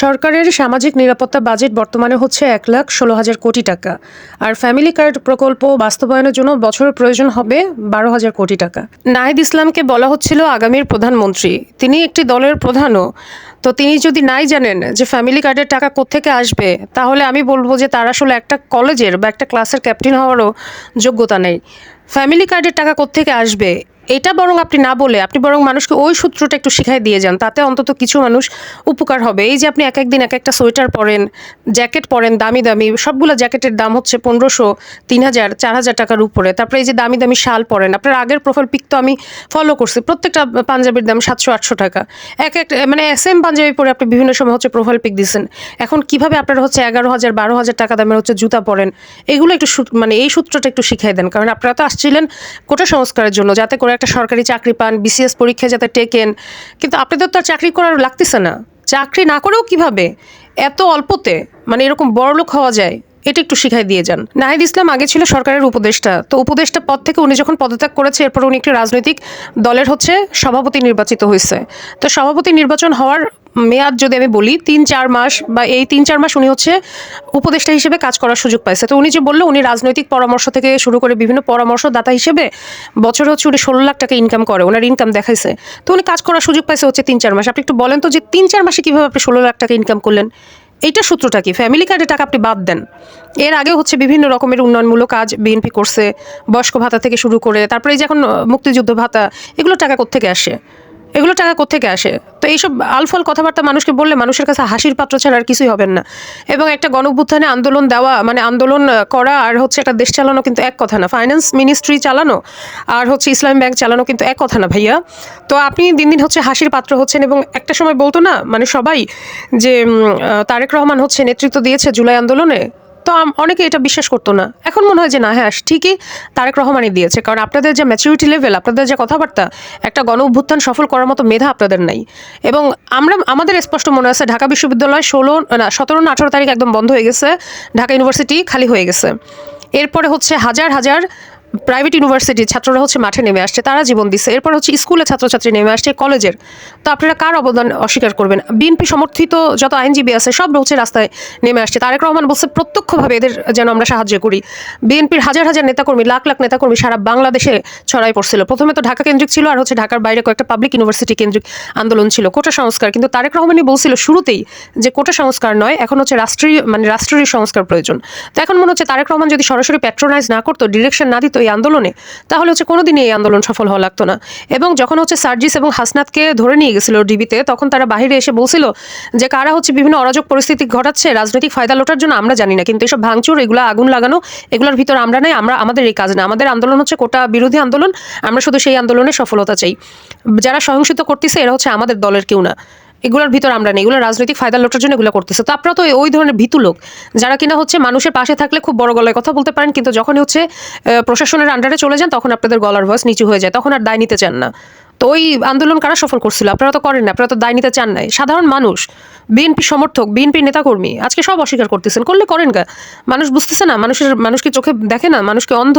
সরকারের সামাজিক নিরাপত্তা বাজেট বর্তমানে হচ্ছে এক লাখ ষোলো হাজার কোটি টাকা। আর ফ্যামিলি কার্ড প্রকল্প বাস্তবায়নের জন্য বছরের প্রয়োজন হবে বারো হাজার কোটি টাকা। নাহিদ ইসলামকে বলা হচ্ছিল আগামীর প্রধানমন্ত্রী। তিনি একটি দলের প্রধানও। তো তিনি যদি নাই জানেন যে ফ্যামিলি কার্ডের টাকা কোত্থেকে আসবে, তাহলে আমি বলব যে তার আসলে একটা কলেজের বা একটা ক্লাসের ক্যাপ্টেন হওয়ারও যোগ্যতা নেই। ফ্যামিলি কার্ডের টাকা কোত্থেকে আসবে? এটা বরং আপনি না বলে, আপনি বরং মানুষকে ওই সূত্রটা একটু শিখাই দিয়ে যান, তাতে অন্তত কিছু মানুষ উপকার হবে। এই যে আপনি এক একদিন এক একটা সোয়েটার পরেন, জ্যাকেট পরেন দামি দামি, সবগুলো জ্যাকেটের দাম হচ্ছে পনেরোশো তিন হাজার চার হাজার টাকার উপরে। তারপরে এই যে দামি দামি শাল পরেন, আপনার আগের প্রোফাইল পিক তো আমি ফলো করছি, প্রত্যেকটা পাঞ্জাবির দাম সাতশো, আটশো টাকা। এক এক মানে সেম পাঞ্জাবি পরে আপনি বিভিন্ন সময় হচ্ছে প্রোফাইল পিক দিচ্ছেন এখন কীভাবে আপনার হচ্ছে এগারো হাজার, বারো হাজার টাকা দামের হচ্ছে জুতা পরেন, এগুলো একটু মানে এই সূত্রটা একটু শিখাই দেন, কারণ আপনারা তো আসছিলেন কোটা সংস্কারের জন্য, যাতে করে একটা সরকারি চাকরি পান বিসিএস পরীক্ষায় যাতে টেকেন। কিন্তু আপনাদের তো আর চাকরি করার লাগতেছে না। চাকরি না করেও কীভাবে? এত অল্পতে মানে এরকম বড়লোক হওয়া যায়। এটা একটু শিখাই দিয়ে যান। নাহিদ ইসলাম আগে ছিল সরকারের উপদেষ্টা। তো উপদেষ্টা পদ থেকে উনি যখন পদত্যাগ করেছে, এরপর উনি একটি রাজনৈতিক দলের হচ্ছে সভাপতি নির্বাচিত হয়েছে। তো সভাপতি নির্বাচন হওয়ার মেয়াদ যদি আমি বলি, তিন চার মাস বা এই তিন চার মাস উনি হচ্ছে উপদেষ্টা হিসেবে কাজ করার সুযোগ পাইছে। তো উনি যে বলল, উনি রাজনৈতিক পরামর্শ থেকে শুরু করে বিভিন্ন পরামর্শদাতা হিসেবে বছরে হচ্ছে উনি ষোলো লাখ টাকা ইনকাম করে, ওনার ইনকাম দেখাইছে। তো উনি কাজ করার সুযোগ পাইছে হচ্ছে তিন চার মাস। আপনি একটু বলেন তো যে তিন চার মাসে কীভাবে আপনি ষোলো লাখ টাকা ইনকাম করলেন? এইটা সূত্রটা কি? ফ্যামিলি কার্ডে টাকা আপনি বাদ দেন। এর আগে হচ্ছে বিভিন্ন রকমের উন্নয়নমূলক কাজ বিএনপি করছে, বয়স্ক ভাতা থেকে শুরু করে, তারপরে এই যে এখন, মুক্তিযুদ্ধ ভাতা, এগুলো টাকা কোথেকে আসে? এগুলো টাকা কোত্থেকে আসে? তো এইসব আলফল কথাবার্তা মানুষকে বললে মানুষের কাছে হাসির পাত্র ছাড়া আর কিছুই হবেন না। এবং একটা গণভ্যুত্থানে আন্দোলন দেওয়া মানে আন্দোলন করা আর হচ্ছে একটা দেশ চালানো কিন্তু এক কথা না। ফাইন্যান্স মিনিস্ট্রি চালানো আর হচ্ছে ইসলাম ব্যাংক চালানো কিন্তু এক কথা না ভাইয়া। তো আপনি দিন দিন হচ্ছে হাসির পাত্র হচ্ছেন এবং একটা সময় বলতো না মানে সবাই যে তারেক রহমান হচ্ছে নেতৃত্ব দিয়েছে জুলাই আন্দোলনে তো অনেকে এটা বিশ্বাস করতো না। এখন মনে হয় যে না হ্যাঁ ঠিকই তারেক রহমানই দিয়েছে। কারণ আপনাদের যে ম্যাচুরিটি লেভেল আপনাদের যে কথাবার্তা, একটা গণ অভ্যুত্থান সফল করার মতো মেধা আপনাদের নাই। এবং আমরা, আমাদের স্পষ্ট মনে আছে, ঢাকা বিশ্ববিদ্যালয় ষোলো, না, সতেরো না আঠারো তারিখ একদম বন্ধ হয়ে গেছে। ঢাকা ইউনিভার্সিটি খালি হয়ে গেছে। এরপরে হচ্ছে হাজার হাজার প্রাইভেট ইউনিভার্সিটির ছাত্ররা হচ্ছে মাঠে নেমে আসছে, তারা জীবন দিচ্ছে। এরপর হচ্ছে স্কুলে ছাত্রছাত্রী নেমে আসছে, কলেজের। তো আপনারা কার অবদান অস্বীকার করবেন? বিএনপি সমর্থিত যত আইনজীবী আছে সব হচ্ছে রাস্তায় নেমে আসছে। তারেক রহমান বলছে, প্রত্যক্ষভাবে এদের যেন আমরা সাহায্য করি। বিএনপির হাজার হাজার নেতাকর্মী, লাখ লাখ নেতাকর্মী সারা বাংলাদেশে ছড়াই পড়ছিল। প্রথমে তো ঢাকা কেন্দ্রিক ছিল আর হচ্ছে ঢাকার বাইরে কয়েকটা পাবলিক ইউনিভার্সিটি কেন্দ্রিক আন্দোলন ছিল, কোটা সংস্কার। কিন্তু তারেক রহমানই বলছিল শুরুতেই যে কোটা সংস্কার নয়, এখন হচ্ছে রাষ্ট্রীয় মানে রাষ্ট্রীয় সংস্কার প্রয়োজন। তো এখন মনে হচ্ছে তারেক রহমান যদি সরাসরি প্যাট্রোনাইজ না করতো ডিরেকশন না দিত এই আন্দোলনে, তাহলে হচ্ছে কোনোদিনই এই আন্দোলন সফল হওয়া লাগতো না। এবং যখন হচ্ছে সার্জিস এবং হাসনাতকে ধরে নিয়ে গেছিল ডিবিতে, তখন তারা বাইরে এসে বলছিল যে কারা হচ্ছে বিভিন্ন অরাজক পরিস্থিতি ঘটাচ্ছে, রাজনৈতিক ফায়দা লোটার জন্য আমরা জানি না। কিন্তু এসব ভাঙচুর, এগুলো আগুন লাগানো, এগুলোর ভিতর আমরা নাই, আমরা আমাদের এই কাজ না। আমাদের আন্দোলন হচ্ছে কোটা বিরোধী আন্দোলন, আমরা শুধু সেই আন্দোলনে সফলতা চাই। যারা সহিংসিত করতেছে, এরা হচ্ছে আমাদের দলের কেউ না। এগুলোর ভিতর আমরা নেই, এগুলো রাজনৈতিক ফায়দা লোটার জন্য এগুলো করতেছে। তো আপনারা তো ওই ধরনের ভীতু লোক, যারা কিনা হচ্ছে মানুষের পাশে থাকলে খুব বড় গলায় কথা বলতে পারেন, কিন্তু যখন হচ্ছে প্রশাসনের আন্ডারে চলে যান, তখন আপনাদের গলার ভয়েস নিচু হয়ে যায়, তখন আর দায় নিতে চান না। তো ওই আন্দোলন কারা সফল করছিল? আপনারা তো করেন না, আপনারা তো দায় নিতে চান নাই। সাধারণ মানুষ, বিএনপি সমর্থক, বিএনপি নেতাকর্মী, আজকে সব অস্বীকার করতেছেন, করলে করেন গা। মানুষ বুঝতেছে না, মানুষের, মানুষকে চোখে দেখে না, মানুষকে অন্ধ।